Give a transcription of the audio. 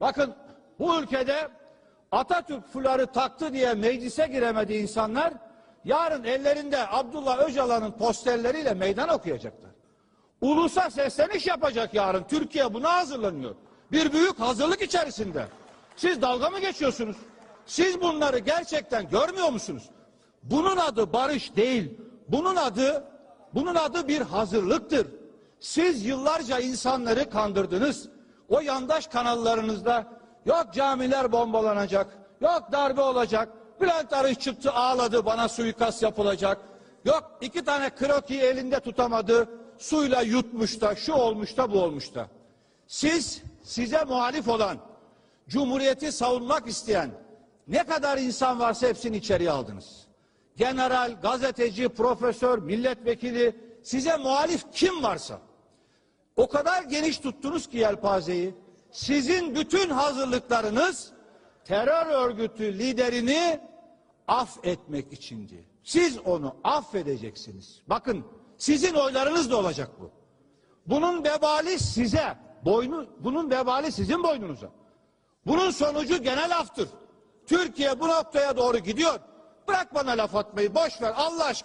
Bakın bu ülkede Atatürk fuları taktı diye meclise giremedi insanlar yarın ellerinde Abdullah Öcalan'ın posterleriyle meydan okuyacaklar. Ulusa sesleniş yapacak yarın. Türkiye buna hazırlanıyor. Bir büyük hazırlık içerisinde. Siz dalga mı geçiyorsunuz? Siz bunları gerçekten görmüyor musunuz? Bunun adı barış değil. Bunun adı bunun adı bir hazırlıktır. Siz yıllarca insanları kandırdınız. O yandaş kanallarınızda yok camiler bombalanacak, yok darbe olacak. Bülent Arınç çıktı ağladı bana suikast yapılacak. Yok iki tane krokiyi elinde tutamadı. Suyla yutmuş da şu olmuş da bu olmuş da. Siz size muhalif olan, cumhuriyeti savunmak isteyen ne kadar insan varsa hepsini içeriye aldınız. General, gazeteci, profesör, milletvekili size muhalif kim varsa kadar geniş tuttunuz ki yelpazeyi. Sizin bütün hazırlıklarınız terör örgütü liderini affetmek içindi. Siz onu affedeceksiniz. Bakın sizin oylarınız da olacak bu. Bunun vebali size. Boynu, bunun vebali sizin boynunuza. Bunun sonucu genel aftır. Türkiye bu noktaya doğru gidiyor. Bırak bana laf atmayı boş ver Allah aşkına.